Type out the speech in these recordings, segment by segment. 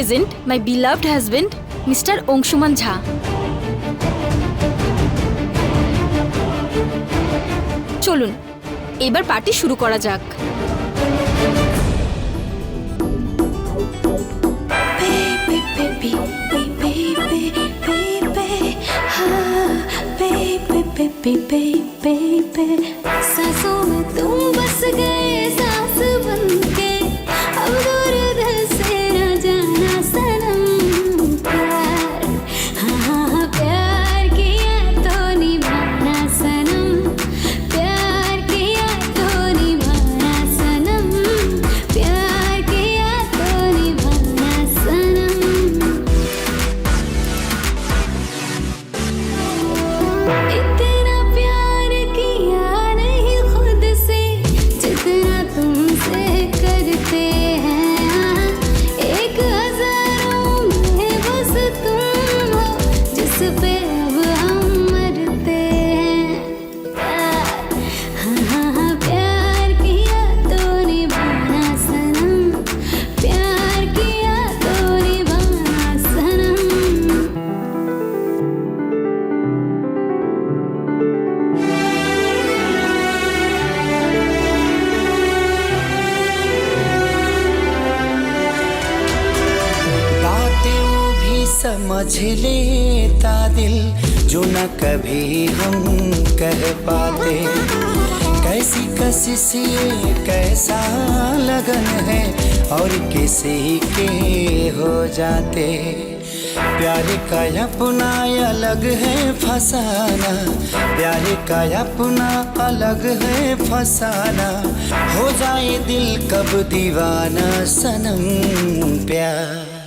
So here I present my beloved husband mister Anshuman Jha চলুন এবার party শুরু করা যাক baby, baby, baby, baby, हाँ, baby, baby, baby, baby. सांसों में तुम बस गए जिस पे कभी हम कह पाते। कैसी कशिश कैसा लगन है, और किसी के हो जाते। प्यार का अपना अलग है फसाना, प्यार का अपना अलग है फसाना। हो जाए दिल कब दीवाना सनम प्यार।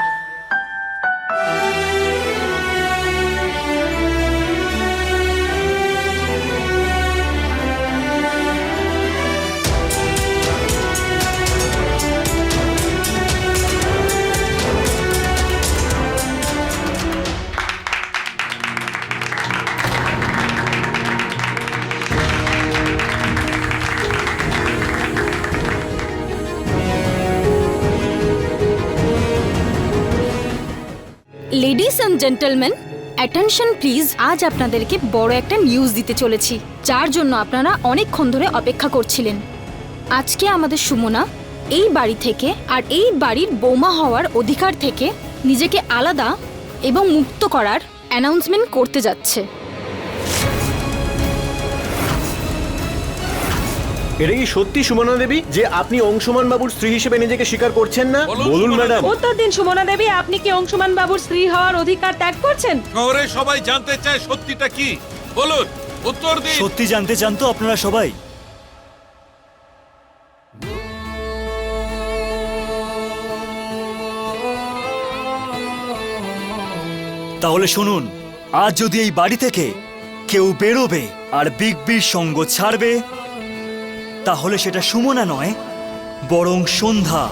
Ladies and gentleman attention please আজ আপনাদেরকে বড় একটা নিউজ দিতে চলেছি, যার জন্য আপনারা অনেকক্ষণ ধরে অপেক্ষা করছিলেন। আজকে আমাদের সুমনা এই বাড়ি থেকে আর এই বাড়ির বৌমা হওয়ার অধিকার থেকে নিজেকে আলাদা এবং মুক্ত করার অ্যানাউন্সমেন্ট করতে যাচ্ছে। এটা কি সত্যি সুমনা দেবী যে আপনি অংশমান বাবুর স্ত্রী হিসেবে নিজেকে স্বীকার করছেন না? বলুন, বলুন সুমনা ম্যাডাম। উত্তর দিন সুমনা দেবী আপনি কি অংশুমান বাবুর স্ত্রী হওয়ার অধিকার ত্যাগ করছেন? শহরে সবাই জানতে চায় সত্যিটা কি? বলুন উত্তর দিন। সত্যি জানতে চান তো আপনারা সবাই। তাহলে শুনুন আজ যদি এই বাড়ি থেকে কেউ বেরোবে আর বিগ বির সঙ্গ ছাড়বে তাহলে সেটা সুমনা নয় বরং সন্ধ্যা।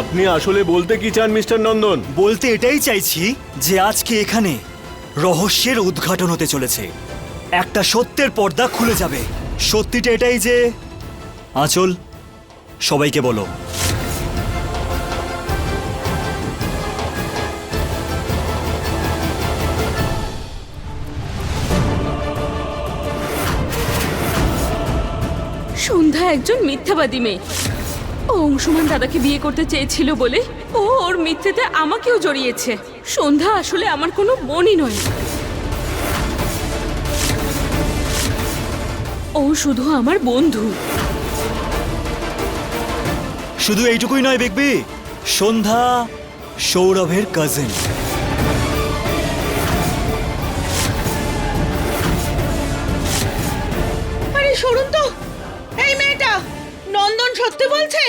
আপনি আসলে বলতে কি চান মিস্টার নন্দন? বলতে এটাই চাইছি যে আজকে এখানে রহস্যের উদ্ঘাটন হতে চলেছে। একটা সত্যের পর্দা খুলে যাবে। সত্যিটা এটাই যে আঁচল সবাইকে বলো। সন্ধ্যা একজন মিথ্যাবাদী মেয়ে। ও অংশুমান দাদাকে বিয়ে করতে চেয়েছিল বলে ও ওর মিথ্যেতে আমাকেও জড়িয়েছে। সন্ধ্যা আসলে আমার কোনো বোনই নয়। ও শুধু আমার বন্ধু। শুধু এইটুকুই নয় দেখবি সন্ধ্যা সৌরভের কাজিন আরে সরুন তো। সত্যি বলছে?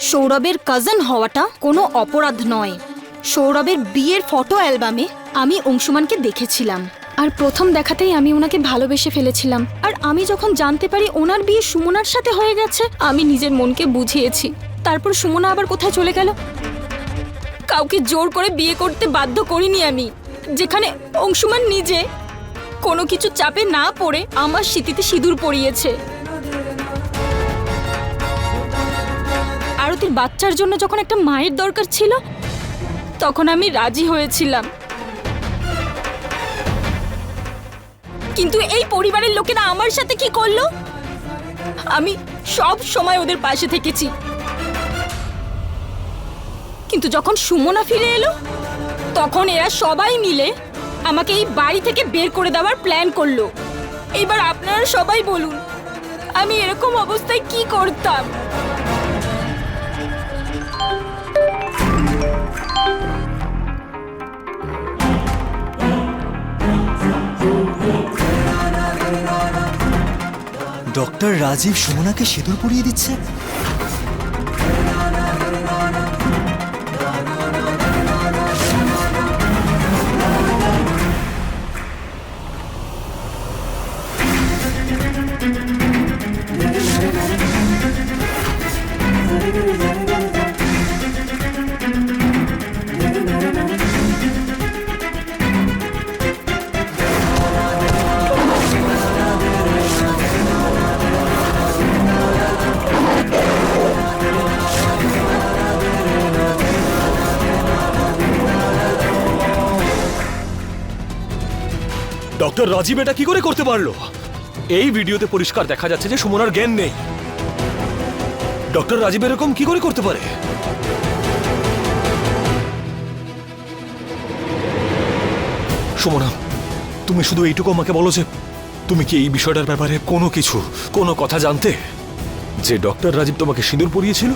সৌরভের কাজিন হওয়াটা কোনো অপরাধ নয়। সৌরভের বিয়ের ফটো অ্যালবামে আমি অংশুমানকে দেখেছিলাম। আর প্রথম দেখাতেই আমি ওনাকে ভালোবেসে ফেলেছিলাম। আর আমি যখন জানতে পারি ওনার বিয়ে সুমনার সাথে হয়ে গেছে, আমি নিজের মনকে বুঝিয়েছি। তারপর সুমনা আবার কোথায় চলে গেল? কাউকে জোর করে বিয়ে করতে বাধ্য করিনি আমি। যেখানে অংশুমান নিজে কোনো কিছু চাপে না পড়ে আমার স্মৃতিতে সিঁদুর পরিয়েছে আরতির বাচ্চার জন্য যখন একটা মায়ের দরকার ছিল, তখন আমি রাজি হয়েছিলাম। কিন্তু এই পরিবারের লোকেরা আমার সাথে কি করল? আমি সব সময় ওদের পাশে থেকেছি। কিন্তু যখন সুমনা ফিরে এলো, তখন এরা সবাই মিলে আমাকে এই বাড়ি থেকে বের করে দেওয়ার প্ল্যান করল। এবার আপনারা সবাই বলুন, আমি এরকম অবস্থায় কি করতাম? ডক্টর রাজীব সুমনাকে সিঁদুর পরিয়ে দিচ্ছে? ডক্টর রাজীব এটা কি করে করতে পারল? এই ভিডিওতে পরিষ্কার দেখা যাচ্ছে যে সুমনার জ্ঞান নেই। ডক্টর রাজীব এরকম কি করে করতে পারে? সুমনা, তুমি শুধু এইটুকু আমাকে বলো যে, তুমি কি এই বিষয়টার ব্যাপারে কোনো কিছু, কোনো কথা জানতে যে ডক্টর রাজীব তোমাকে সিঁদুর পরিয়েছিল?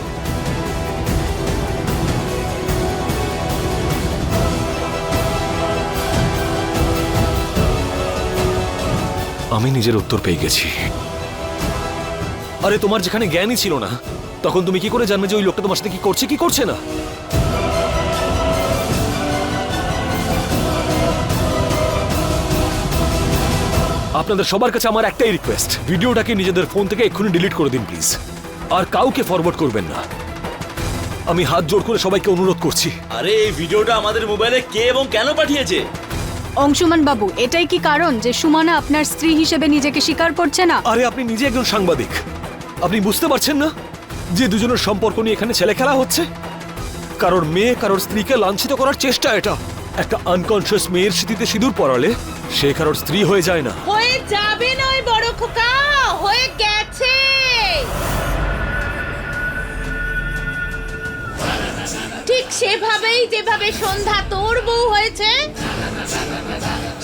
আমি নিজের উত্তর পেয়ে গেছি। আরে, তোমার যেখানে জ্ঞানই ছিল না, তখন তুমি কি করে জানবে যে ওই লোকটা তোমার সাথে কি করছে কি করছে না? আপনাদের সবার কাছে আমার একটাই রিকোয়েস্ট ভিডিওটাকে নিজেদের ফোন থেকে এক্ষুনি ডিলিট করে দিন প্লিজ আর কাউকে ফরওয়ার্ড করবেন না। আমি হাত জোড় করে সবাইকে অনুরোধ করছি। আরে, এই ভিডিওটা আমাদের মোবাইলে কে এবং কেন পাঠিয়েছে? অংশুমান বাবু এটাই কি কারণ যে সুমানা আপনার স্ত্রী হিসেবে নিজেকে স্বীকার করছে না? আরে আপনি নিজে একজন সাংবাদিক। আপনি বুঝতে পারছেন না যে দুজনের সম্পর্ক নিয়ে এখানে ছেলে খেলা হচ্ছে? কারোর মেয়ে কারোর স্ত্রীকে লাঞ্ছিত করার চেষ্টা এটা। একটা আনকনসিয়াস মেয়ের স্মৃতিতে সিঁদুর পরালে সে কারোর স্ত্রী হয়ে যায় না। হয়ে যাবে নয় বড় খোকা হয়ে গেছে। ঠিক সেভাবেই যেভাবে সন্ধ্যা তোর বউ হয়েছে,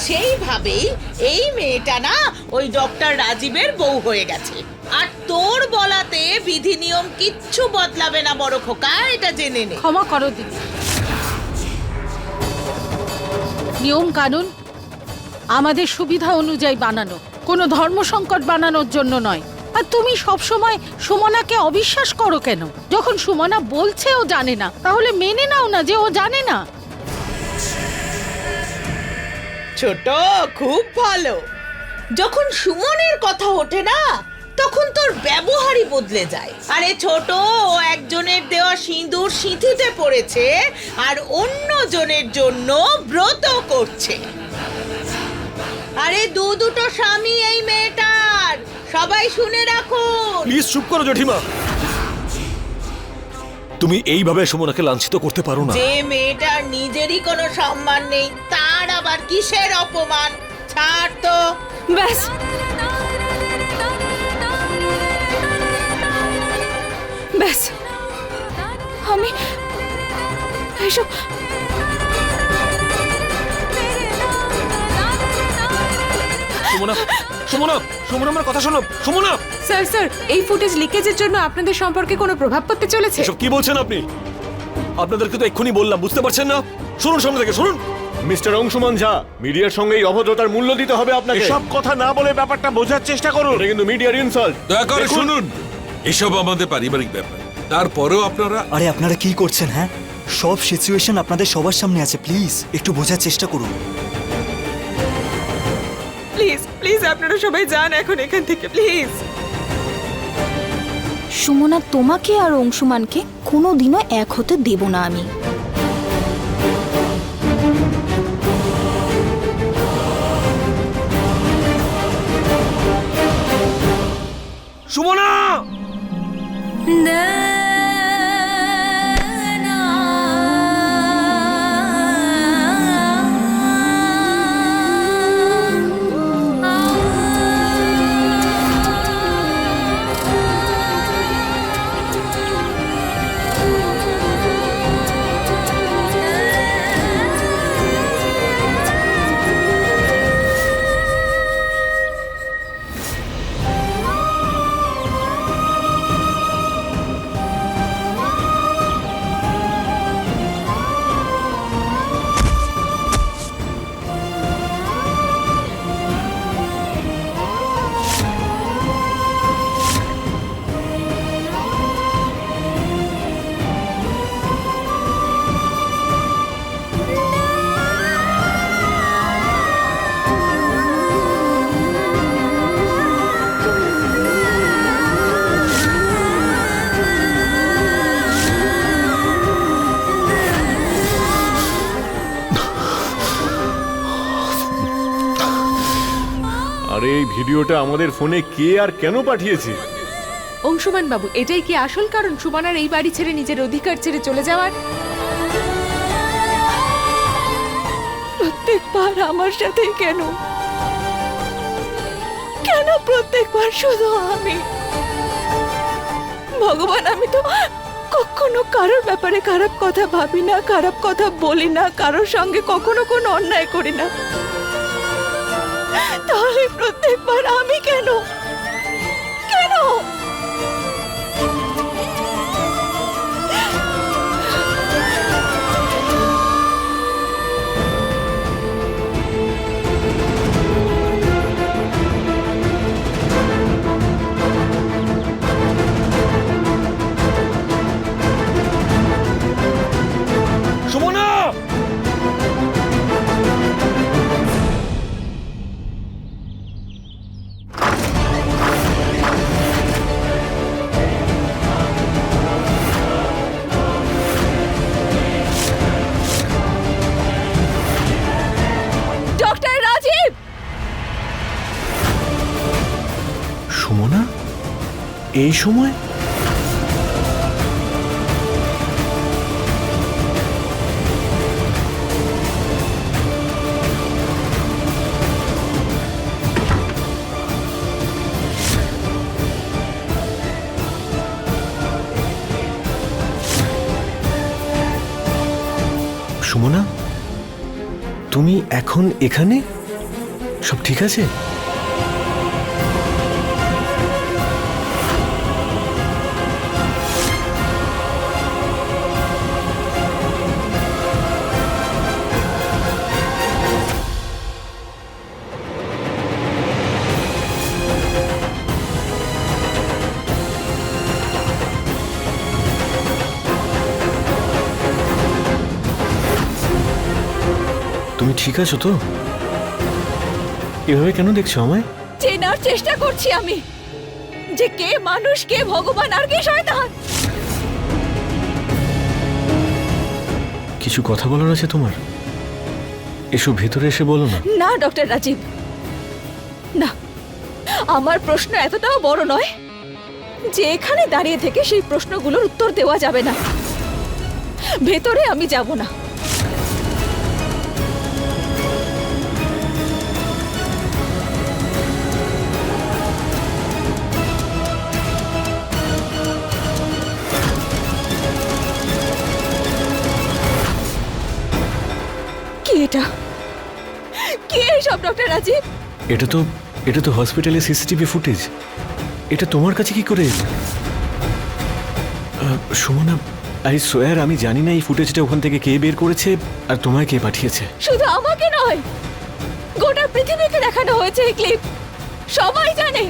সেইভাবেই এই মেয়েটা না ওই ডক্টর রাজীবের বউ হয়ে গেছে। আর তোর বলাতে বিধি নিয়ম কিচ্ছু বদলাবে না, বড় খোকা, এটা জেনে নে। ক্ষমা করো দিদি। নিয়ম কানুন আমাদের সুবিধা অনুযায়ী বানানো, কোনো ধর্ম সংকট বানানোর জন্য নয়। আর তুমি সব সময় সুমনাকে অবিশ্বাস করো কেন? যখন সুমনা বলছে ও জানে না, তাহলে মেনে নাও না যে ও জানে না। ছোট, খুব ভালো। যখন সুমনের কথা ওঠে না, তখন তোর ব্যবহারই বদলে যায়। আরে ছোট, ও একজনের দেওয়া সিঁদুর সিঁথিতে পড়েছে, আর অন্য জনের জন্য ব্রত করছে। আরে দু দুটো স্বামী এই মেয়েটার সবাই শুনে রাখুন প্লিজ চুপ করো জঠিমা। তুমি এইভাবে সুমনাকে লাঞ্ছিত করতে পারো না। যে মেয়েটার নিজেরই কোনো সম্মান নেই তার আবার কিসের অপমান? ছাড় তো। ব্যাস। ব্যাস। আমি এসব সুমনা সুমনা সুমনা আমার কথা শোনো সুমনা স্যার স্যার এই ফুটেজ লিকেজের জন্য আপনাদের সম্পর্কে কোনো প্রভাব পড়তে চলেছে? এসব কি বলছেন আপনি? আপনাদেরকে তো এক্ষুনি বললাম বুঝতে পারছেন না? শুনুন সঙ্গে থেকে শুনুন! মিস্টার অংশুমান ঝা মিডিয়ার সঙ্গে এই অভদ্রতার মূল্য দিতে হবে আপনাকে। এসব কথা না বলে ব্যাপারটা বোঝার চেষ্টা করুন। এটা কিন্তু মিডিয়ার ইনসাল্ট। দয়া করে শুনুন এসব আমাদের পারিবারিক ব্যাপার। তারপরেও আপনারা আরে আপনারা কি করছেন হ্যাঁ? সব সিচুয়েশন আপনাদের সবার সামনে আছে প্লিজ একটু বোঝার চেষ্টা করুন। প্লিজ প্লিজ আপনারা সবাই যান এখন এখান থেকে প্লিজ সুমনা, তোমাকে আর অংশুমানকে কোনোদিনও এক হতে দেব না আমি। ভিডিওটা আমাদের ফোনে কে আর কেন পাঠিয়েছে? অংশুমান বাবু এটাই কি আসল কারণ সুমনার এই বাড়ি ছেড়ে নিজের অধিকার ছেড়ে চলে যাওয়ার? প্রত্যেকবার আমার সাথে কেন? কেন প্রত্যেকবার শুধু আমি? ভগবান আমি তো কখনো কারোর ব্যাপারে খারাপ কথা ভাবি না খারাপ কথা বলি না কারোর সঙ্গে কখনো কোনো অন্যায় করি না। তাহলে প্রত্যেকবার আমি কেন এই সময়? সুমনা তুমি এখন এখানে? সব ঠিক আছে? ঠিক আছো তো? এভাবে কেন দেখছ আমায়? চেনার চেষ্টা করছি আমি। যে কে মানুষ কে ভগবান আর কে শয়তান? কিছু কথা বলার আছে তোমার? এসো ভেতরে এসে বলো না। না ডক্টর রাজীব। না আমার প্রশ্ন এতটাও বড় নয় যে এখানে দাঁড়িয়ে থেকে সেই প্রশ্নগুলোর উত্তর দেওয়া যাবে না। ভেতরে আমি যাব না। ডক্টর রাজীব? এটা তো এটা তো হসপিটালের সিসিটিভি ফুটেজ এটা তোমার কাছে কি করে? সুমনা আই সোয়ার আমি জানি না এই ফুটেজটা ওখান থেকে কে বের করেছে আর তোমায় কে পাঠিয়েছে। শুধু আমাকে নয় গোটা পৃথিবীকে দেখানো হয়েছে এই ক্লিপ সবাই জানে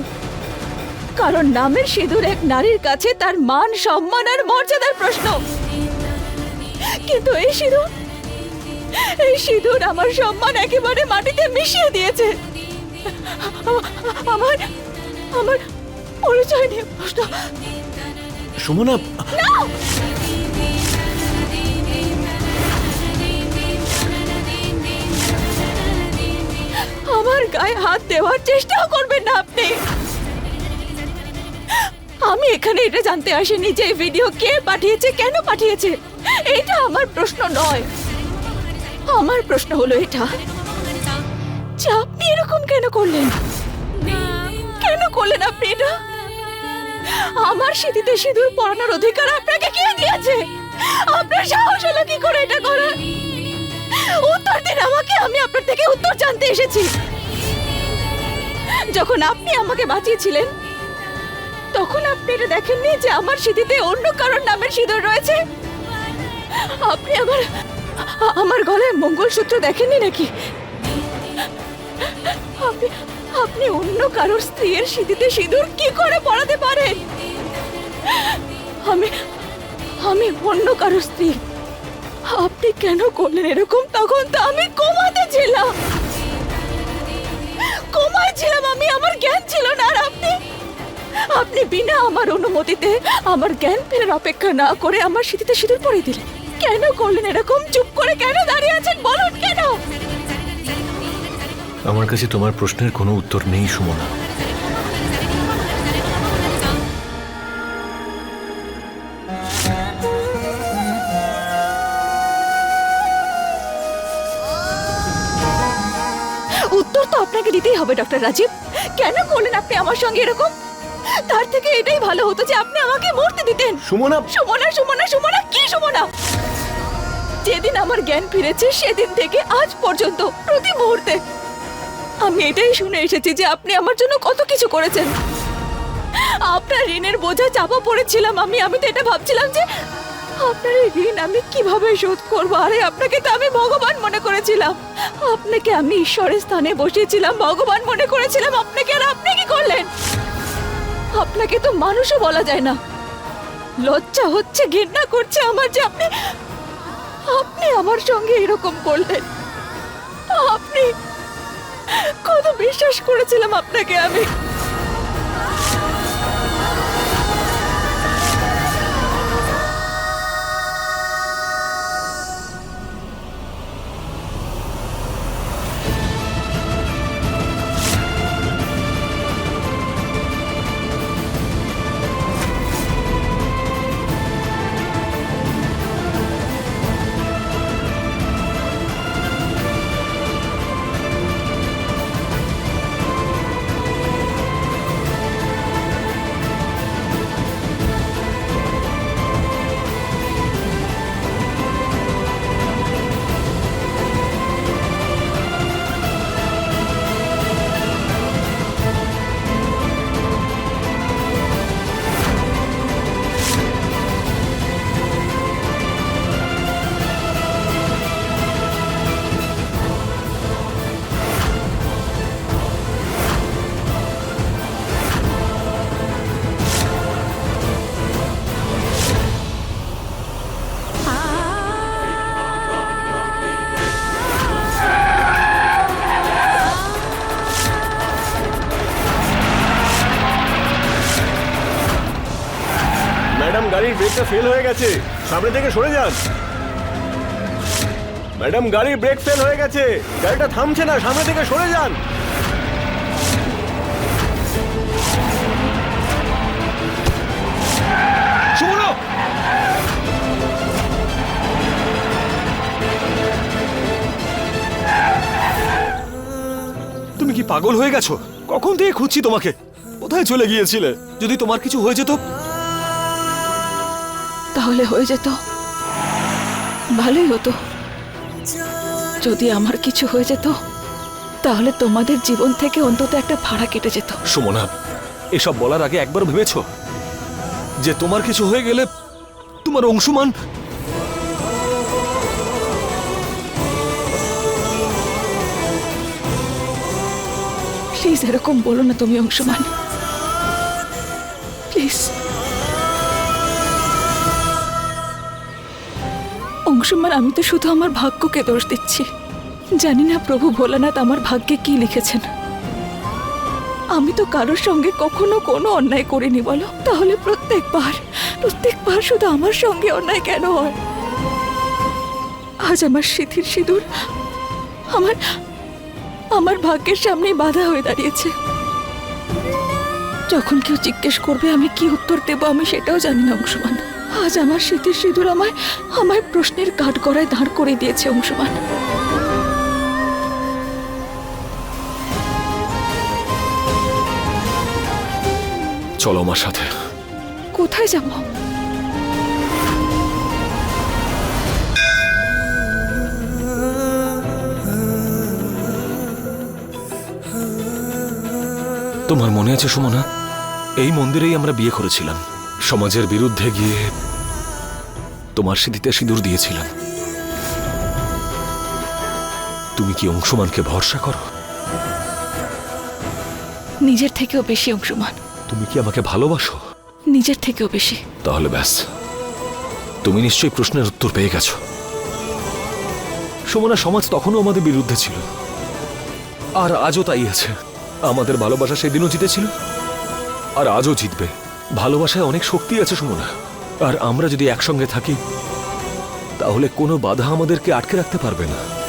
কারণ নামের সিঁদুর এক নারীর কাছে তার মান সম্মান আর মর্যাদার প্রশ্ন। কিন্তু এই সিঁদুর এই সিঁদুর আমার সম্মান একেবারে মাটিতে মিশিয়ে দিয়েছে। আমার আমার পরিচয় নিয়ে প্রশ্ন। সুমনা আমার গায়ে হাত দেওয়ার চেষ্টাও করবেন না আপনি। আমি এখানে এটা জানতে আসিনি যে ভিডিও কে পাঠিয়েছে কেন পাঠিয়েছে। এটা আমার প্রশ্ন নয়। আমার প্রশ্ন হলো এটা। যে আপনি এরকম কেন করলেন? কেন করলেন আপনি এটা? আমার স্মৃতিতে সিঁদুর পরানোর অধিকার আপনাকে কে দিয়েছে? আপনার সাহস হলো কি করে এটা করার উত্তর দিন আমাকে, আমি আপনার থেকে উত্তর জানতে এসেছি। যখন আপনি আমাকে বাঁচিয়েছিলেন, তখন আপনি এটা দেখেননি যে আমার স্মৃতিতে অন্য কারোর নামের সিঁদুর রয়েছে? আপনি আমার আমার গলায় মঙ্গলসূত্র দেখেননি নাকি? আপনি অন্য কারোর স্ত্রীর স্মৃতিতে সিঁদুর কি করে পড়াতে পারেন? আমি আমি অন্য কারোর স্ত্রী। আপনি কেন করলেন এরকম তখন তো আমি কোমাতে ছিলাম। কোমায় ছিলাম আমি, আমার জ্ঞান ছিল না আর আপনি আপনি বিনা আমার অনুমতিতে আমার জ্ঞান ফেরার অপেক্ষা না করে আমার স্মৃতিতে সিঁদুর পরিয়ে দিলেন। কেন করলেন এরকম? চুপ করে কেন দাঁড়িয়ে আছেন? বলুন কেন? আমার কাছে তোমার প্রশ্নের কোনো উত্তর নেই সুমনা। উত্তর তো আপনাকে দিতেই হবে ডক্টর রাজীব। কেন করলেন আপনি আমার সঙ্গে এরকম? তার থেকে এটাই ভালো হতো যে আপনি আমাকে মরতে দিতেন। সুমনা! সুমনা সুমনা সুমনা কি সুমনা? যেদিন আমার জ্ঞান ফিরেছে, সেদিন থেকে আজ পর্যন্ত, প্রতি মুহূর্তে। আমি এটাই শুনে এসেছি যে আপনি আমার জন্য কত কিছু করেছেন। আপনার ঋণের বোঝা চাপা পড়েছিলাম আমি আমি তো এটা ভাবছিলাম যে আপনার এই ঋণ আমি কীভাবে শোধ করব? আরে, আপনাকে তো আমি ভগবান মনে করেছিলাম। আপনাকে আমি ঈশ্বরের স্থানে বসিয়েছিলাম, ভগবান মনে করেছিলাম আপনাকে, আর আপনি কি করলেন? আপনাকে তো মানুষও বলা যায় না। লজ্জা হচ্ছে, ঘৃণা করছে আমার যে আপনি আপনি আমার সঙ্গে এরকম করলেন। আপনি কত বিশ্বাস করেছিলাম আপনাকে আমি। ফেল হয়ে গেছে। সামনে থেকে সরে যান। ম্যাডাম, গাড়ির ব্রেক ফেল হয়ে গেছে। গাড়িটা থামছে না, সামনে থেকে সরে যান। তুমি কি পাগল হয়ে গেছো? কখন থেকে খুঁজছি তোমাকে? কোথায় চলে গিয়েছিলে? যদি তোমার কিছু হয়ে যেত তাহলে হয়ে যেত। ভালোই হতো। যদি আমার কিছু হয়ে যেত তাহলে তোমাদের জীবন থেকে অন্তত একটা ভাড়া কেটে যেত। সুমনা এসব বলার আগে একবার ভেবেছো যে তোমার কিছু হয়ে গেলে তোমার অংশমান? প্লিজ এরকম বলো না তুমি অংশমান। অংশমান আমি তো শুধু আমার ভাগ্যকে দোষ দিচ্ছি। জানি না প্রভু ভোলানাথ আমার ভাগ্যে কি লিখেছেন। আমি তো কারোর সঙ্গে কখনো কোনো অন্যায় করিনি, বলো? তাহলে প্রত্যেকবার প্রত্যেকবার শুধু আমার সঙ্গে অন্যায় কেন হয়? আজ আমার সিথির সিঁদুর আমার আমার ভাগ্যের সামনে বাধা হয়ে দাঁড়িয়েছে। যখন কেউ জিজ্ঞেস করবে আমি কি উত্তর দেবো, আমি সেটাও জানি না অংশমান আজ আমার স্মৃতির সিঁদুর আমায় আমায় প্রশ্নের কাঠ গড়ায় দাঁড় করে দিয়েছে অংশমান। চলো আমার সাথে। কোথায় যাব? তোমার মনে আছে সুমনা? এই মন্দিরেই আমরা বিয়ে করেছিলাম। সমাজের বিরুদ্ধে গিয়ে তোমার স্মৃতিতে সিঁদুর দিয়েছিলাম। তুমি কি অংশমানকে ভরসা করো? নিজের থেকেও বেশি অংশমান। তুমি কি আমাকে ভালোবাসো? নিজের থেকেও বেশি। তাহলে ব্যাস। তুমি নিশ্চয়ই প্রশ্নের উত্তর পেয়ে গেছো। সুমনা সমাজ তখনও আমাদের বিরুদ্ধে ছিল। আর আজও তাই আছে। আমাদের ভালোবাসা সেদিনও জিতেছিল। আর আজও জিতবে। ভালোবাসায় অনেক শক্তি আছে সুমনা। আর আমরা যদি একসঙ্গে থাকি, তাহলে কোনো বাধা আমাদেরকে আটকে রাখতে পারবে না।